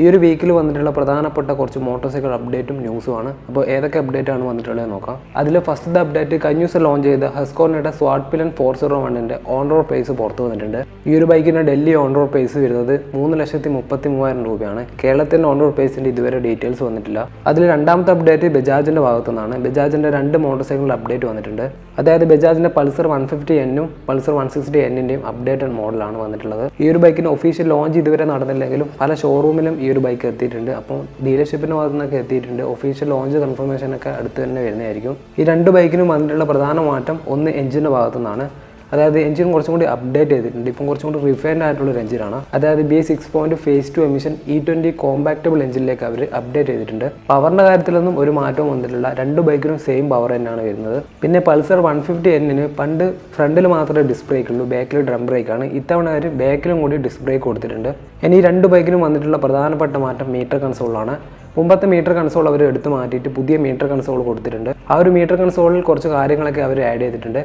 ഈ ഒരു വീക്കിൽ വന്നിട്ടുള്ള പ്രധാനപ്പെട്ട കുറച്ച് മോട്ടോർ സൈക്കിൾ അപ്ഡേറ്റും ന്യൂസുമാണ് അപ്പോൾ ഏതൊക്കെ അപ്ഡേറ്റ് ആണ് വന്നിട്ടുള്ളത് നോക്കാം. അതിൽ ഫസ്റ്റത്തെ അപ്ഡേറ്റ് കഴിഞ്ഞ ദിവസം ലോഞ്ച് ചെയ്ത ഹസ്കോറിനയുടെ സ്വാട്ട് പിലൻ ഫോർ സീറോ വണ്ണിന്റെ ഓൺ റോഡ് പ്രൈസ് പുറത്തു വന്നിട്ടുണ്ട്. ഈ ഒരു ബൈക്കിന്റെ ഡൽഹി ഓൺ റോഡ് പ്രൈസ് വരുന്നത് മൂന്ന് ലക്ഷത്തി മുപ്പത്തി മൂവായിരം രൂപയാണ്. കേരളത്തിന്റെ ഓൺ റോഡ് പ്രൈസിന്റെ ഇതുവരെ ഡീറ്റെയിൽസ് വന്നിട്ടില്ല. അതിൽ രണ്ടാമത്തെ അപ്ഡേറ്റ് ബജാജിന്റെ ഭാഗത്തു നിന്നാണ്. ബജാജിന്റെ രണ്ട് മോട്ടോർ അപ്ഡേറ്റ് വന്നിട്ടുണ്ട്. അതായത് ബജാജിന്റെ പൾസർ വൺ ഫിഫ്റ്റി എന്നും പൾസർ വൺ സിക്സ്റ്റി എന്നിന്റെയും അപ്ഡേറ്റഡ് മോഡലാണ് വന്നിട്ടുള്ളത്. ഈ ഒരു ബൈക്കിന്റെ ഒഫീഷ്യൽ ലോഞ്ച് ഇതുവരെ നടന്നില്ലെങ്കിലും പല ഷോറൂമിലും ഒരു ബൈക്ക് എത്തിയിട്ടുണ്ട്. അപ്പം ഡീലർഷിപ്പിന്റെ ഭാഗത്തു നിന്നൊക്കെ എത്തിയിട്ടുണ്ട്. ഒഫീഷ്യൽ ലോഞ്ച് കൺഫർമേഷൻ ഒക്കെ അടുത്ത് തന്നെ വരുന്നതായിരിക്കും. ഈ രണ്ട് ബൈക്കിനും വന്നിട്ടുള്ള പ്രധാന മാറ്റം ഒന്ന് എഞ്ചിന്റെ ഭാഗത്തു നിന്നാണ് അതായത് എഞ്ചിൻ കുറച്ചും കൂടി അപ്ഡേറ്റ് ചെയ്തിട്ടുണ്ട്. ഇപ്പം കുറച്ചും കൂടി റിഫൈൻഡ് ആയിട്ടുള്ള ഒരു എഞ്ചിനാണ്. അതായത് B six point phase two emission E twenty compatible എഞ്ചിനിലേക്ക് അവർ അപ്ഡേറ്റ് ചെയ്തിട്ടുണ്ട്. പവറിന്റെ കാര്യത്തിലൊന്നും ഒരു മാറ്റവും വന്നിട്ടില്ല. രണ്ട് ബൈക്കിനും സെയിം പവർ തന്നെയാണ് വരുന്നത്. പിന്നെ പൾസർ വൺ ഫിഫ്റ്റി എന്നിന് പണ്ട് ഫ്രണ്ടിൽ മാത്രമേ ഡിസ്ക് ബ്രേക്ക് ഉള്ളൂ ബാക്കിൽ ഡ്രം ബ്രേക്കാണ് ഇത്തവണ അവർ ബാക്കിലും കൂടി ഡിസ്ക് ബ്രേക്ക് കൊടുത്തിട്ടുണ്ട്. ഇനി രണ്ട് ബൈക്കിനും വന്നിട്ടുള്ള പ്രധാനപ്പെട്ട മാറ്റം മീറ്റർ കൺസോളാണ് മുമ്പത്തെ മീറ്റർ കൺസോൾ അവർ എടുത്തു മാറ്റിയിട്ട് പുതിയ മീറ്റർ കൺസോൾ കൊടുത്തിട്ടുണ്ട്. ആ ഒരു മീറ്റർ കൺസോളിൽ കുറച്ച് കാര്യങ്ങളൊക്കെ അവർ ആഡ് ചെയ്തിട്ടുണ്ട്.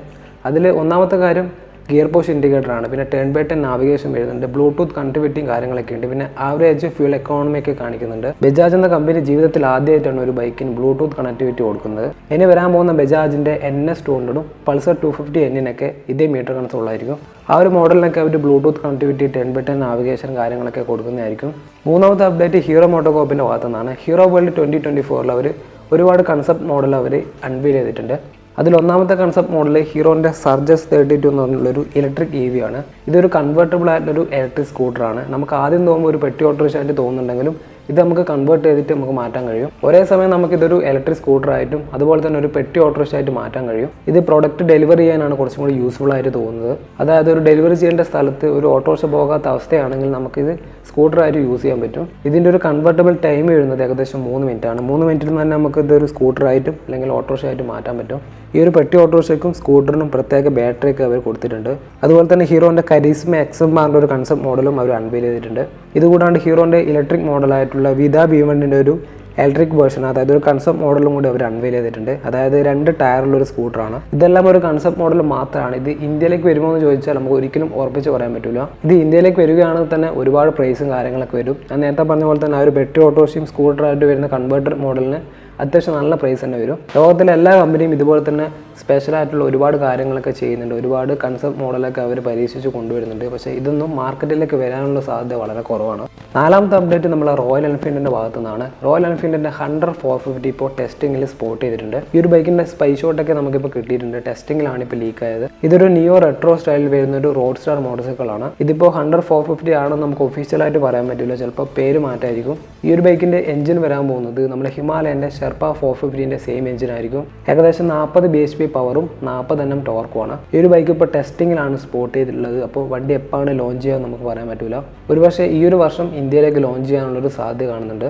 അതിൽ ഒന്നാമത്തെ കാര്യം ഗിയർ പോഷ് ഇൻഡിക്കേറ്റർ ആണ് പിന്നെ ടേൺ ബൈ ടെൻ നാവിഗേഷൻ വരുന്നുണ്ട്. ബ്ലൂടൂത്ത് കണക്ടിവിറ്റിയും കാര്യങ്ങളൊക്കെ ഉണ്ട്. പിന്നെ ആവറേജ് ഫ്യൂൽ എക്കോണമി ഒക്കെ കാണിക്കുന്നുണ്ട്. ബജാജ് എന്ന കമ്പനി ജീവിതത്തിൽ ആദ്യമായിട്ടാണ് ഒരു ബൈക്കിന് ബ്ലൂടൂത്ത് കണക്ടിവിറ്റി കൊടുക്കുന്നത്. ഇനി വരാൻ പോകുന്ന ബജാജിന്റെ എൻ എസ് ടു ഹൺഡ്രഡും പൾസർ ടു ഫിഫ്റ്റി എന്നിനൊക്കെ ഇതേ മീറ്റർ കൺസോളായിരിക്കും ആ ഒരു മോഡലിനൊക്കെ അവർ Bluetooth connectivity ten by ten navigation കാര്യങ്ങളൊക്കെ കൊടുക്കുന്നതായിരിക്കും. മൂന്നാമത്തെ അപ്ഡേറ്റ് ഹീറോ മോട്ടോകോപ്പിന്റെ ഭാഗത്തു ഹീറോ വേൾഡ് ട്വന്റി ട്വന്റി ഫോറിൽ അവർ ഒരുപാട് കൺസെപ്റ്റ് മോഡൽ അവർ അൺവീൽ ചെയ്തിട്ടുണ്ട്. അതിൽ ഒന്നാമത്തെ കൺസെപ്റ്റ് മോഡൽ ഹീറോന്റെ സർജസ് തേർട്ടി ടു എന്ന് പറഞ്ഞുള്ളൊരു ഇലക്ട്രിക് ഇ വി ആണ്. ഇതൊരു കൺവേർട്ടബിൾ ആയിട്ടുള്ളൊരു ഇലക്ട്രിക് സ്കൂട്ടറാണ് നമുക്ക് ആദ്യം തോന്നുമ്പോൾ ഒരു പെട്ടി ഓട്ടോറിക്ഷ ആയിട്ട് തോന്നുന്നുണ്ടെങ്കിലും ഇത് നമുക്ക് കൺവേർട്ട് ചെയ്തിട്ട് നമുക്ക് മാറ്റാൻ കഴിയും. ഒരേ സമയം നമുക്ക് ഇതൊരു ഇലക്ട്രിക് സ്കൂട്ടർ ആയിട്ടും അതുപോലെ തന്നെ ഒരു പെട്ടി ഓട്ടോറിക്ഷ ആയിട്ട് മാറ്റാൻ കഴിയും. ഇത് പ്രോഡക്റ്റ് ഡെലിവറി ചെയ്യാനാണ് കുറച്ചും കൂടി യൂസ്ഫുൾ ആയിട്ട് തോന്നുന്നത്. അതായത് ഒരു ഡെലിവറി ചെയ്യേണ്ട സ്ഥലത്ത് ഒരു ഓട്ടോറിക്ഷ പോകാത്ത അവസ്ഥയാണെങ്കിൽ നമുക്കിത് സ്കൂട്ടർ ആയിട്ട് യൂസ് ചെയ്യാൻ പറ്റും. ഇതിന്റെ ഒരു കൺവേർട്ടബിൾ ടൈം വരുന്നത് ഏകദേശം മൂന്ന് മിനിറ്റ് ആണ്. മൂന്ന് മിനിറ്റിൽ തന്നെ നമുക്ക് ഇതൊരു സ്കൂട്ടർ ആയിട്ടും അല്ലെങ്കിൽ ഓട്ടോറിക്ഷ ആയിട്ട് മാറ്റാൻ പറ്റും. ഈ ഒരു പെട്ടി ഓട്ടോറിക്ഷയ്ക്കും സ്കൂട്ടറിനും പ്രത്യേക ബാറ്ററി ഒക്കെ അവർ കൊടുത്തിട്ടുണ്ട്. അതുപോലെ തന്നെ ഹീറോന്റെ കരീസ്മ എക്സ് മാറിന്റെ ഒരു കൺസെപ്റ്റ് മോഡലും അവർ അൺവീൽ ചെയ്തിട്ടുണ്ട്. ഇതുകൂടാണ്ട് ഹീറോന്റെ ഇലക്ട്രിക് മോഡലായിട്ടുള്ള വിത ഭീമണ്ടിന്റെ ഒരു ഇലക്ട്രിക് വേർഷൻ അതായത് ഒരു കൺസെപ്റ്റ് മോഡലും കൂടി അവർ അൺവെയിൽ ചെയ്തിട്ടുണ്ട്. അതായത് രണ്ട് ടയറുള്ള ഒരു സ്കൂട്ടറാണ് ഇതെല്ലാം ഒരു കൺസെപ്റ്റ് മോഡൽ മാത്രമാണ്. ഇത് ഇന്ത്യയിലേക്ക് വരുമോ എന്ന് ചോദിച്ചാൽ നമുക്ക് ഒരിക്കലും ഉറപ്പിച്ച് പറയാൻ പറ്റില്ല ഇത് ഇന്ത്യയിലേക്ക് വരികയാണെങ്കിൽ തന്നെ ഒരുപാട് പ്രൈസും കാര്യങ്ങളൊക്കെ വരും. ഞാൻ നേരത്തെ പറഞ്ഞ പോലെ തന്നെ ആ ഒരു ബെറ്ററി ഓട്ടോറിക്ഷയും സ്കൂട്ടറായിട്ട് വരുന്ന കൺവേർട്ടർ മോഡലിന് അത്യാവശ്യം നല്ല പ്രൈസ് തന്നെ വരും. ലോകത്തിലെ എല്ലാ കമ്പനിയും ഇതുപോലെ തന്നെ സ്പെഷ്യൽ ആയിട്ടുള്ള ഒരുപാട് കാര്യങ്ങളൊക്കെ ചെയ്യുന്നുണ്ട്. ഒരുപാട് കൺസെപ്റ്റ് മോഡലൊക്കെ അവർ പരീക്ഷിച്ച് കൊണ്ടുവരുന്നുണ്ട്. പക്ഷേ ഇതൊന്നും മാർക്കറ്റിലേക്ക് വരാനുള്ള സാധ്യത വളരെ കുറവാണ്. നാലാമത്തെ അപ്ഡേറ്റ് നമ്മൾ റോയൽ എൻഫീൽഡിന്റെ ഭാഗത്തു നിന്നാണ് റോയൽ എൻഫീൽഡിന്റെ ഹൺഡ്രഡ് ഫോർ ഫിഫ്റ്റി ഇപ്പോൾ ടെസ്റ്റിംഗിൽ സ്പോട്ട് ചെയ്തിട്ടുണ്ട്. ഈ ഒരു ബൈക്കിന്റെ സ്പൈ ഷോട്ടൊക്കെ നമുക്കിപ്പോൾ കിട്ടിയിട്ടുണ്ട്. ടെസ്റ്റിംഗിലാണ് ഇപ്പോൾ ലീക്ക് ആയത്. ഇതൊരു നിയോ റെട്രോ സ്റ്റൈലിൽ വരുന്ന ഒരു റോഡ് സ്റ്റാർ മോട്ടോർ സൈക്കിളാണ് ഇതിപ്പോൾ ഹൺഡ്രഡ് ഫോർ ഫിഫ്റ്റി ആണെന്ന് നമുക്ക് ഒഫീഷ്യലായിട്ട് പറയാൻ പറ്റില്ല. ചിലപ്പോൾ പേര് മാറ്റായിരിക്കും. ഈ ഒരു ബൈക്കിന്റെ എഞ്ചിൻ വരാൻ പോകുന്നത് നമ്മുടെ ഹിമാലയന്റെ ഷെർപ്പ ഫോർ ഫിഫ്റ്റീന്റെ സെയിം എഞ്ചിൻ ആയിരിക്കും. ഏകദേശം നാൽപ്പത് ബി എച്ച് പി പവറും നാൽപ്പത് എണ്ണം ടോർക്കുമാണ് ഈ ഒരു ബൈക്ക് ഇപ്പോൾ ടെസ്റ്റിംഗിലാണ് സ്പോട്ട് ചെയ്തിട്ടുള്ളത്. അപ്പോൾ വണ്ടി എപ്പോഴാണ് ലോഞ്ച് ചെയ്യുക നമുക്ക് പറയാൻ പറ്റില്ല. ഒരുപക്ഷെ ഈ ഒരു വർഷം ഇന്ത്യയിലേക്ക് ലോഞ്ച് ചെയ്യാനുള്ളൊരു സാധ്യത കാണുന്നുണ്ട്.